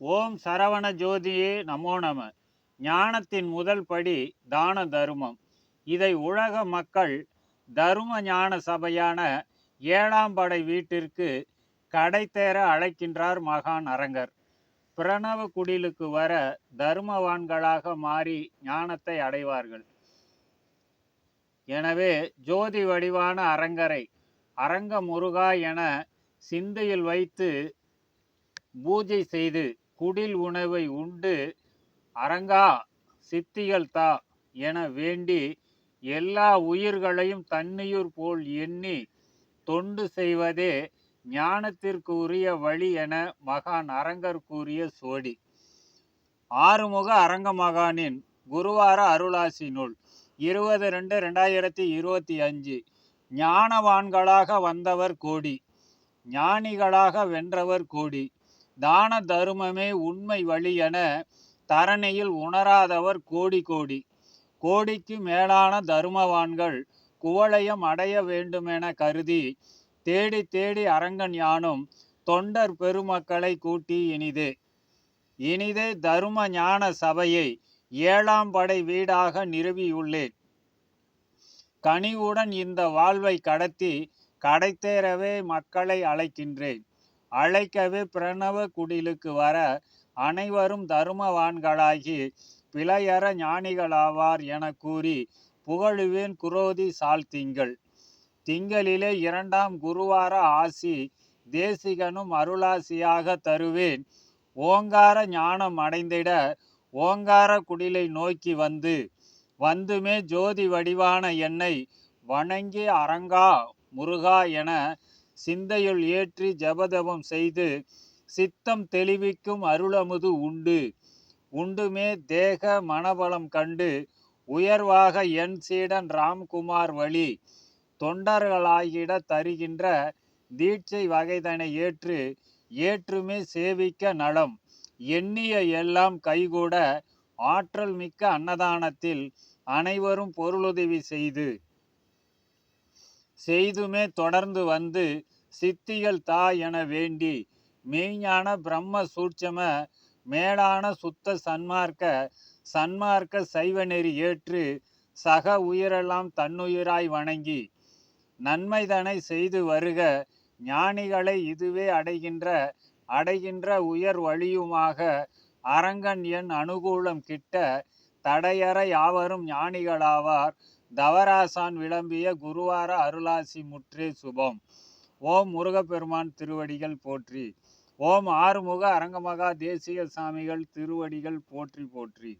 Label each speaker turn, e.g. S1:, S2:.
S1: ஓம் சரவண ஜோதியே நமோ நம. ஞானத்தின் முதல் படி தான தருமம். இதை உலக மக்கள் தரும ஞான சபையான ஏழாம் படை வீட்டிற்கு கடை தேர அழைக்கின்றார் மகான் அரங்கர். பிரணவ குடிலுக்கு வர தருமவான்களாக மாறி ஞானத்தை அடைவார்கள். எனவே ஜோதி வடிவான அரங்கரை அரங்க முருகா என சிந்தையில் வைத்து பூஜை செய்து குடில் உணவை உண்டு. அரங்கா சித்திகள் தா என வேண்டி எல்லா உயிர்களையும் தன்னியூர் போல் எண்ணி தொண்டு செய்வதே ஞானத்திற்கு உரிய வழி என மகான் அரங்கர் கூறிய சோடி. ஆறுமுக அரங்க மகானின் குருவார அருளாசி நூல் இருபது ரெண்டு ரெண்டாயிரத்தி இருபத்தி அஞ்சு ஞானவான்களாக வந்தவர் கோடி ஞானிகளாக வென்றவர் கோடி. தான தருமமே உண்மை வழி என தரணியில் உணராதவர் கோடி கோடி. கோடிக்கு மேலான தருமவான்கள் குவளையம் அடைய வேண்டுமென கருதி தேடி தேடி அரங்கன் யானும் தொண்டர் பெருமக்களை கூட்டி இனிதே. இனிதே தரும ஞான சபையை ஏழாம் படை வீடாக நிறுவியுள்ளேன். கனிவுடன் இந்த வாழ்வை கடத்தி கடைத்தேறவே மக்களை அழைக்கின்றேன். அழைக்கவே பிரணவ குடிலுக்கு வர அனைவரும் தருமவான்களாகி பிழையற ஞானிகளாவார் என கூறி புகழுவேன் குரோதி சால் திங்கள். திங்களிலே இரண்டாம் குருவார ஆசி தேசிகனும் அருளாசியாக தருவேன். ஓங்கார ஞானம் அடைந்திட ஓங்கார குடிலை நோக்கி வந்து வந்துமே ஜோதி வடிவான என்னை வணங்கி அரங்கா முருகா என சிந்தையுள் ஏற்றி ஜபதபம் செய்து சித்தம் தெளிவிக்கும் அருளமுது உண்டு. உண்டுமே தேக மனபலம் கண்டு உயர்வாக என் சீடன் ராம்குமார் வழி தொண்டர்களாகிட தருகின்ற தீட்சை வகைதனை ஏற்று ஏற்றுமே சேவிக்க நலம். எண்ணிய எல்லாம் கைகூட ஆற்றல் மிக்க அன்னதானத்தில் அனைவரும் பொருளுதவி செய்து செய்துமே தொடர்ந்து வந்து சித்திகள் தா என வேண்டி மெய்ஞான பிரம்ம சூட்சம மேலான சுத்த சன்மார்க்க சன்மார்க்க சைவ நெறி ஏற்று சக உயிரெல்லாம் தன்னுயிராய் வணங்கி நன்மைதனை செய்து வருக ஞானிகளை இதுவே அடைகின்ற அடைகின்ற உயர் வழியுமாக அரங்கன் என் அனுகூலம் கிட்ட தடையற யாவரும் ஞானிகளாவார் தவராசான் விளம்பிய குருவார அருளாசி முற்றே சுபம். ஓம் முருகப்பெருமான் திருவடிகள் போற்றி. ஓம் ஆறுமுக அரங்கமகா தேசிய சாமிகள் திருவடிகள் போற்றி போற்றி.